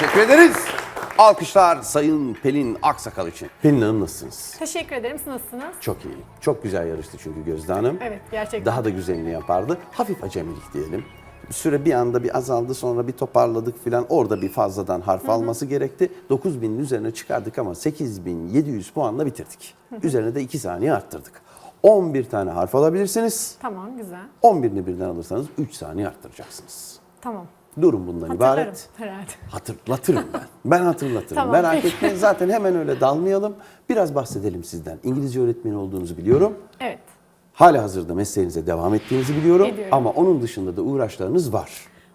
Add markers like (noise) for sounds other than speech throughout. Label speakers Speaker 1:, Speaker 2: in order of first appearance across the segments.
Speaker 1: Teşekkür ederiz. Alkışlar Sayın Pelin Aksakal için. Pelin Hanım nasılsınız?
Speaker 2: Teşekkür ederim. Siz nasılsınız?
Speaker 1: Çok iyi. Çok güzel yarıştı çünkü Gözde Hanım.
Speaker 2: Evet, gerçekten.
Speaker 1: Daha da güzelini yapardı. Hafif acemilik diyelim. Süre bir anda bir azaldı sonra bir toparladık filan. Orada bir fazladan harf alması gerekti. 9000'in üzerine çıkardık ama 8700 puanla bitirdik. Üzerine de 2 saniye arttırdık. 11 tane harf alabilirsiniz.
Speaker 2: Tamam, güzel.
Speaker 1: 11'ini birden alırsanız 3 saniye arttıracaksınız.
Speaker 2: Tamam.
Speaker 1: Durum bundan
Speaker 2: Hatırlarım
Speaker 1: ibaret.
Speaker 2: herhalde.
Speaker 1: Hatırlatırım ben. Ben hatırlatırım.
Speaker 2: Tamam,
Speaker 1: Merak
Speaker 2: peki.
Speaker 1: etmeyin. Zaten hemen öyle dalmayalım. Biraz bahsedelim sizden. İngilizce öğretmeni olduğunuzu biliyorum.
Speaker 2: Evet.
Speaker 1: Hala hazırda mesleğinize devam ettiğinizi biliyorum.
Speaker 2: Ediyorum.
Speaker 1: Ama onun dışında da uğraşlarınız var.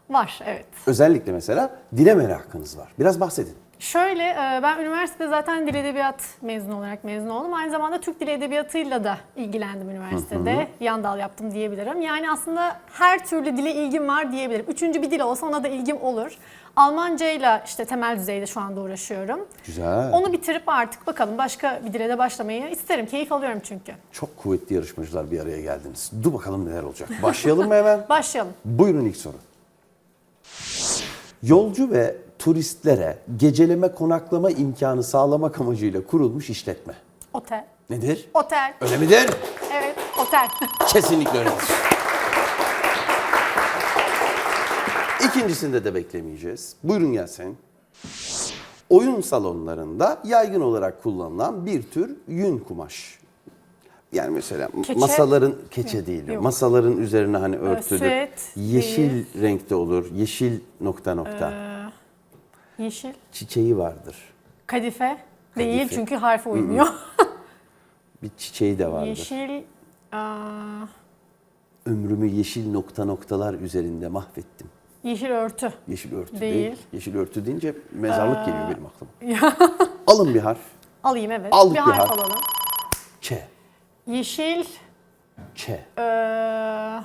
Speaker 2: Var, evet.
Speaker 1: Özellikle mesela dile merakınız var. Biraz bahsedin.
Speaker 2: Şöyle, e, ben üniversitede zaten dil edebiyat mezunu olarak mezun oldum. Aynı zamanda Türk Dili Edebiyatı'yla da ilgilendim üniversitede. Yan dal yaptım diyebilirim. Yani aslında her türlü dile ilgim var diyebilirim. Üçüncü bir dil olsa ona da ilgim olur. Almancayla işte temel düzeyde şu anda uğraşıyorum.
Speaker 1: Güzel.
Speaker 2: Onu bitirip artık bakalım başka bir dile de başlamayı isterim. Keyif alıyorum çünkü.
Speaker 1: Çok kuvvetli yarışmacılar bir araya geldiniz. Dur bakalım neler olacak. Başlayalım mı hemen? (laughs)
Speaker 2: Başlayalım.
Speaker 1: Buyurun ilk soru. Yolcu ve turistlere geceleme konaklama imkanı sağlamak amacıyla kurulmuş işletme.
Speaker 2: Otel.
Speaker 1: Nedir?
Speaker 2: Otel.
Speaker 1: Öyle midir?
Speaker 2: Evet, otel.
Speaker 1: Kesinlikle öyledir. İkincisinde de beklemeyeceğiz. Buyurun gelsin. Oyun salonlarında yaygın olarak kullanılan bir tür yün kumaş. Yani mesela
Speaker 2: Keçe?
Speaker 1: masaların keçe değil.
Speaker 2: yok.
Speaker 1: Masaların üzerine hani örtülü.
Speaker 2: süet
Speaker 1: yeşil renkte olur. Yeşil nokta nokta.
Speaker 2: Yeşil.
Speaker 1: Çiçeği vardır.
Speaker 2: Kadife. Değil
Speaker 1: Kadife.
Speaker 2: çünkü harf uymuyor. (laughs)
Speaker 1: Bir çiçeği de vardır.
Speaker 2: Yeşil. Aa,
Speaker 1: Ömrümü yeşil nokta noktalar üzerinde mahvettim.
Speaker 2: yeşil örtü.
Speaker 1: Yeşil örtü
Speaker 2: Değil.
Speaker 1: değil. Yeşil örtü deyince mezarlık geliyor benim aklıma. (laughs) Alın bir harf.
Speaker 2: Alayım evet.
Speaker 1: Aldık
Speaker 2: bir
Speaker 1: bir
Speaker 2: harf
Speaker 1: harf.
Speaker 2: alalım. Yeşil.
Speaker 1: Ç.
Speaker 2: Ee,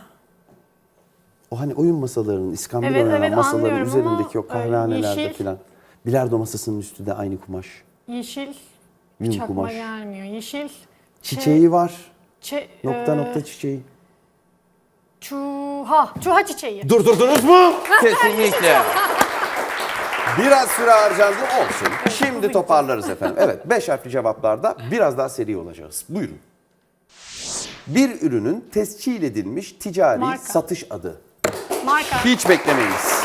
Speaker 1: O hani oyun masalarının, iskambil
Speaker 2: Evet,
Speaker 1: oynanan
Speaker 2: evet,
Speaker 1: masaların
Speaker 2: anlıyorum
Speaker 1: üzerindeki
Speaker 2: ama,
Speaker 1: o kahvehanelerde
Speaker 2: yeşil-
Speaker 1: filan. Bilardo masasının üstü de aynı kumaş.
Speaker 2: yeşil.
Speaker 1: Yün
Speaker 2: Hiç aklıma
Speaker 1: kumaş.
Speaker 2: gelmiyor. Yeşil.
Speaker 1: Çiçeği var.
Speaker 2: Çe,
Speaker 1: Nokta
Speaker 2: e,
Speaker 1: nokta çiçeği.
Speaker 2: Çuha. Çuha çiçeği.
Speaker 1: Durdurdunuz mu? (laughs) Kesinlikle. Biraz süre harcandı olsun. Şimdi toparlarız efendim. Evet, beş harfli cevaplarda biraz daha seri olacağız. Buyurun. Bir ürünün tescil edilmiş ticari
Speaker 2: Marka.
Speaker 1: satış adı.
Speaker 2: Marka.
Speaker 1: Hiç beklemeyiniz.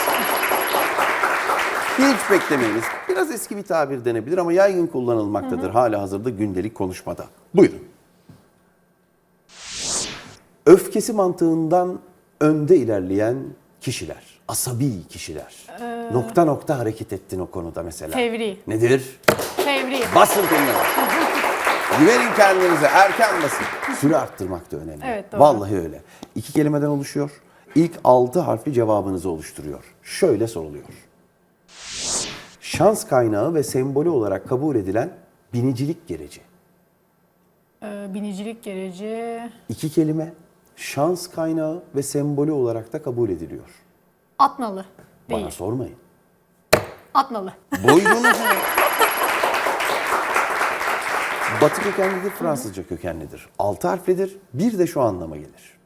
Speaker 1: Hiç beklemeyiniz. Biraz eski bir tabir denebilir ama yaygın kullanılmaktadır hala hazırda gündelik konuşmada. Buyurun. Öfkesi mantığından önde ilerleyen kişiler, asabi kişiler. Nokta nokta hareket ettin o konuda mesela.
Speaker 2: Fevri.
Speaker 1: Nedir?
Speaker 2: Fevri.
Speaker 1: Basın peyniri. Güvenin kendinize erken basın. Süre arttırmak da önemli.
Speaker 2: Evet, doğru.
Speaker 1: Vallahi öyle. İki kelimeden oluşuyor. İlk altı harfli cevabınızı oluşturuyor. Şöyle soruluyor. Şans kaynağı ve sembolü olarak kabul edilen binicilik gereci.
Speaker 2: Ee, binicilik gereci.
Speaker 1: İki kelime. Şans kaynağı ve sembolü olarak da kabul ediliyor.
Speaker 2: Değil.
Speaker 1: Bana sormayın.
Speaker 2: Atnalı.
Speaker 1: Buyurunuz. (laughs) Batı kökenlidir, Fransızca kökenlidir. Altı harflidir, bir de şu anlama gelir.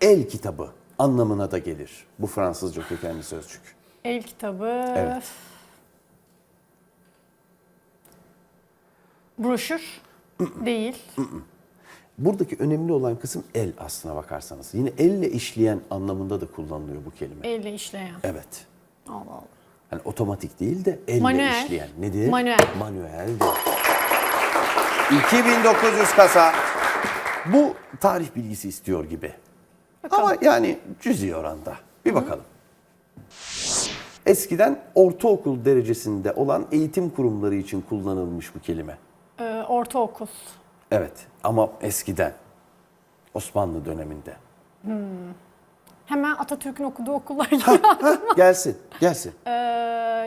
Speaker 1: El kitabı anlamına da gelir bu Fransızca kökenli sözcük.
Speaker 2: El kitabı.
Speaker 1: Evet.
Speaker 2: Broşür. Değil.
Speaker 1: Buradaki önemli olan kısım el aslına bakarsanız. Yine elle işleyen anlamında da kullanılıyor bu kelime.
Speaker 2: Elle işleyen.
Speaker 1: Evet.
Speaker 2: Allah Allah.
Speaker 1: Hani otomatik değil de elle
Speaker 2: Manuel.
Speaker 1: işleyen. Nedir?
Speaker 2: Manuel.
Speaker 1: Manuel. 2900 kasa. Bu tarih bilgisi istiyor gibi. Ama yani cüzi oranda. Bir bakalım. Eskiden ortaokul derecesinde olan eğitim kurumları için kullanılmış bu kelime.
Speaker 2: Ee, ortaokul.
Speaker 1: Evet ama eskiden. Osmanlı döneminde.
Speaker 2: Hemen Atatürk'ün okuduğu okullar gibi.
Speaker 1: Gelsin, gelsin.
Speaker 2: Ee,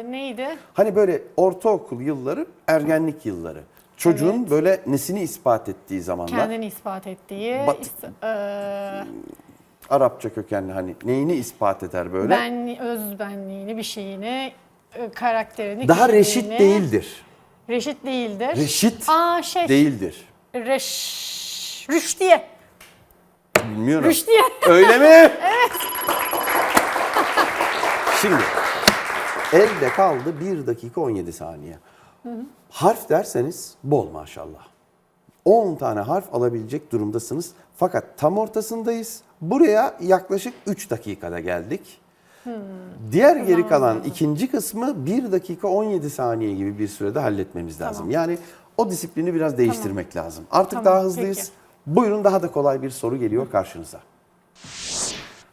Speaker 2: neydi?
Speaker 1: Hani böyle ortaokul yılları, ergenlik yılları. Çocuğun böyle nesini ispat ettiği zamanlar.
Speaker 2: Kendini ispat ettiği.
Speaker 1: Bat-
Speaker 2: is- ee,
Speaker 1: Arapça kökenli hani neyini ispat eder böyle?
Speaker 2: benli, özbenliğini, bir şeyini, e, karakterini,
Speaker 1: Daha reşit
Speaker 2: kişiliğini-
Speaker 1: değildir.
Speaker 2: Reşit değildir.
Speaker 1: Reşit
Speaker 2: Aa şey.
Speaker 1: değildir.
Speaker 2: Reş... Rüştiye.
Speaker 1: Bilmiyorum.
Speaker 2: Rüştiye. (laughs)
Speaker 1: Öyle mi? Evet. Şimdi Elde kaldı 1 dakika 17 saniye. Harf derseniz bol maşallah. 10 tane harf alabilecek durumdasınız. Fakat tam ortasındayız. Buraya yaklaşık 3 dakikada geldik. Diğer geri kalan ikinci kısmı 1 dakika 17 saniye gibi bir sürede halletmemiz lazım.
Speaker 2: Tamam.
Speaker 1: Yani o disiplini biraz değiştirmek lazım. Artık
Speaker 2: Tamam,
Speaker 1: daha hızlıyız.
Speaker 2: peki.
Speaker 1: Buyurun daha da kolay bir soru geliyor karşınıza.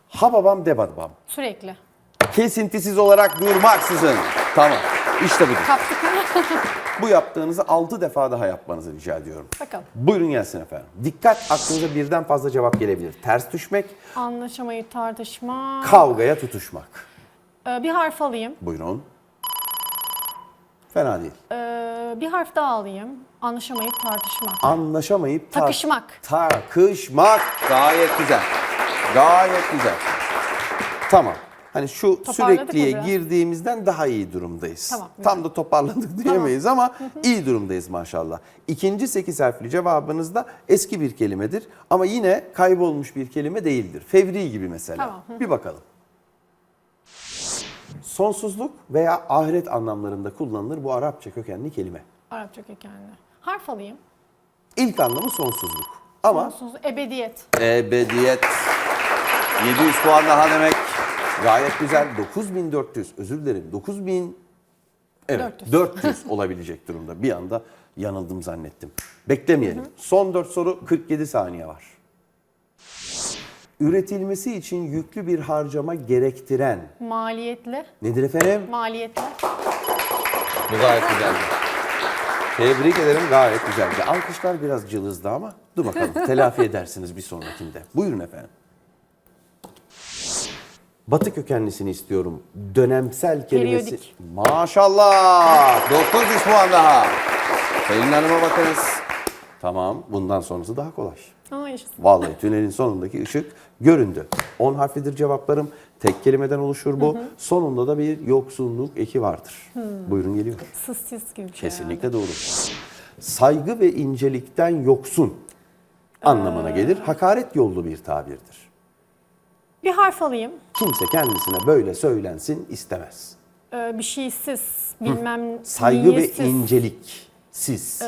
Speaker 1: Ha babam de babam.
Speaker 2: Sürekli.
Speaker 1: Kesintisiz olarak durmaksızın. Tamam. İşte budur.
Speaker 2: Kaptık? (laughs)
Speaker 1: Bu yaptığınızı 6 defa daha yapmanızı rica ediyorum.
Speaker 2: Bakalım.
Speaker 1: Buyurun gelsin efendim. Dikkat aklınıza birden fazla cevap gelebilir. Ters düşmek,
Speaker 2: Anlaşamayı tartışma.
Speaker 1: kavgaya tutuşmak.
Speaker 2: Ee, bir harf alayım.
Speaker 1: Buyurun. Fena değil.
Speaker 2: Ee, bir harf daha alayım. Anlaşamayıp tartışmak.
Speaker 1: Anlaşamayıp tar-
Speaker 2: Takışmak.
Speaker 1: Takışmak. Gayet güzel. Gayet güzel. Tamam. Hani şu
Speaker 2: Toparladık
Speaker 1: sürekliye
Speaker 2: mı biraz?
Speaker 1: girdiğimizden daha iyi durumdayız.
Speaker 2: Tamam, güzel.
Speaker 1: Tam da toparladık diyemeyiz ama iyi durumdayız maşallah. İkinci sekiz harfli cevabınız da eski bir kelimedir ama yine kaybolmuş bir kelime değildir. Fevri gibi mesela.
Speaker 2: Tamam, hı.
Speaker 1: Bir bakalım. Sonsuzluk veya ahiret anlamlarında kullanılır bu Arapça kökenli kelime.
Speaker 2: Arapça kökenli. Harf alayım.
Speaker 1: İlk anlamı sonsuzluk. Ama
Speaker 2: Sonsuz ebediyet.
Speaker 1: Ebediyet. 700 puan daha demek. Gayet güzel. 9400 özür dilerim. 9000 Evet
Speaker 2: 400.
Speaker 1: 400 (laughs) olabilecek durumda. Bir anda yanıldım zannettim. Beklemeyelim. Son 4 soru 47 saniye var. Üretilmesi için yüklü bir harcama gerektiren
Speaker 2: Maliyetli.
Speaker 1: nedir efendim?
Speaker 2: Maliyetli.
Speaker 1: Bu gayet güzeldi. Tebrik ederim gayet güzeldi. Alkışlar biraz cılızdı ama dur bakalım (laughs) telafi edersiniz bir sonrakinde. Buyurun efendim. Batı kökenlisini istiyorum. Dönemsel kelimesi.
Speaker 2: Periyodik.
Speaker 1: Maşallah. 900 puan daha. Selin Hanım'a bakınız. Tamam bundan sonrası daha kolay.
Speaker 2: Aa yaşasın.
Speaker 1: Vallahi tünelin sonundaki ışık göründü. 10 harflidir cevaplarım. Tek kelimeden oluşur bu. Sonunda da bir yoksunluk eki vardır. Buyurun geliyor.
Speaker 2: Sıs sis gibi bir şey.
Speaker 1: Kesinlikle doğru. Saygı ve incelikten yoksun anlamına gelir. Hakaret yollu bir tabirdir.
Speaker 2: Bir harf alayım.
Speaker 1: Kimse kendisine böyle söylensin istemez.
Speaker 2: Ee, bir şeysiz. Bilmem
Speaker 1: Saygı
Speaker 2: niyetsiz,
Speaker 1: ve incelik. Siz.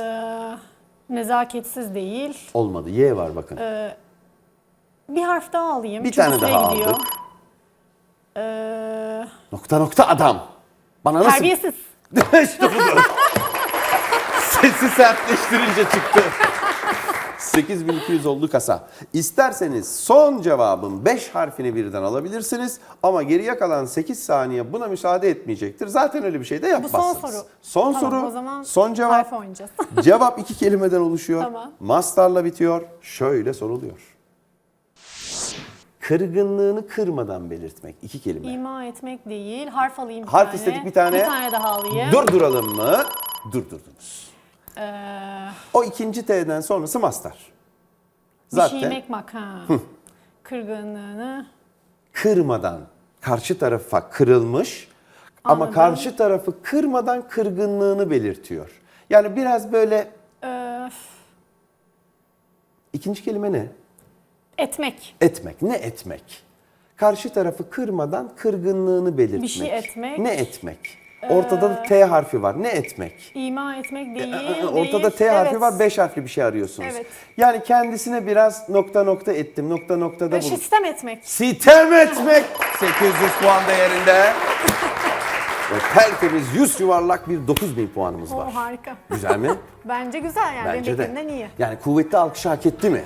Speaker 2: Nezaketsiz değil.
Speaker 1: Olmadı. Y var bakın.
Speaker 2: Bir harf daha alayım.
Speaker 1: bir
Speaker 2: Çok
Speaker 1: tane daha
Speaker 2: gidiyor.
Speaker 1: aldık.
Speaker 2: Ee,
Speaker 1: Nokta nokta adam. Bana nasıl...
Speaker 2: terbiyesiz. (laughs) (laughs)
Speaker 1: Sesi sertleştirince çıktı. 8200 oldu kasa. İsterseniz son cevabın 5 harfini birden alabilirsiniz ama geriye kalan 8 saniye buna müsaade etmeyecektir. Zaten öyle bir şey de
Speaker 2: Bu
Speaker 1: yapmazsınız.
Speaker 2: son soru.
Speaker 1: Son
Speaker 2: Tamam,
Speaker 1: soru,
Speaker 2: o zaman
Speaker 1: son cevap.
Speaker 2: harf oynayacağız. (laughs)
Speaker 1: Cevap iki kelimeden oluşuyor.
Speaker 2: Tamam.
Speaker 1: Mastarla bitiyor. Şöyle soruluyor. Kırgınlığını kırmadan belirtmek. iki kelime.
Speaker 2: İma etmek değil. Harf alayım bir
Speaker 1: Harf
Speaker 2: tane.
Speaker 1: istedik bir tane.
Speaker 2: Bir tane daha alayım.
Speaker 1: Durduralım mı? Durdurdunuz.
Speaker 2: Ee,
Speaker 1: O ikinci T'den sonrası mastar.
Speaker 2: bir şey
Speaker 1: Zaten
Speaker 2: yemek mak ha. Kırgınlığını.
Speaker 1: kırmadan karşı tarafa kırılmış ama
Speaker 2: Anladım.
Speaker 1: karşı tarafı kırmadan kırgınlığını belirtiyor. Yani biraz böyle
Speaker 2: Ee,
Speaker 1: ikinci kelime ne?
Speaker 2: etmek.
Speaker 1: Etmek. Ne etmek? Karşı tarafı kırmadan kırgınlığını belirtmek.
Speaker 2: Bir şey etmek.
Speaker 1: Ne etmek? Ortada da T harfi var. Ne etmek?
Speaker 2: İma etmek değil.
Speaker 1: Ee, Ortada
Speaker 2: değil.
Speaker 1: T harfi
Speaker 2: Evet.
Speaker 1: var, 5 harfli bir şey arıyorsunuz.
Speaker 2: Evet.
Speaker 1: Yani kendisine biraz nokta nokta ettim, nokta noktada
Speaker 2: Ee,
Speaker 1: bulun.
Speaker 2: Sistem etmek.
Speaker 1: Sitem etmek 800 puan değerinde. (laughs) Ve tertemiz 100 yuvarlak bir 9000 puanımız
Speaker 2: O
Speaker 1: var.
Speaker 2: harika.
Speaker 1: Güzel mi? (laughs)
Speaker 2: Bence güzel yani.
Speaker 1: Bence
Speaker 2: Benim
Speaker 1: de.
Speaker 2: iyi.
Speaker 1: Yani kuvvetli alkış hak etti mi?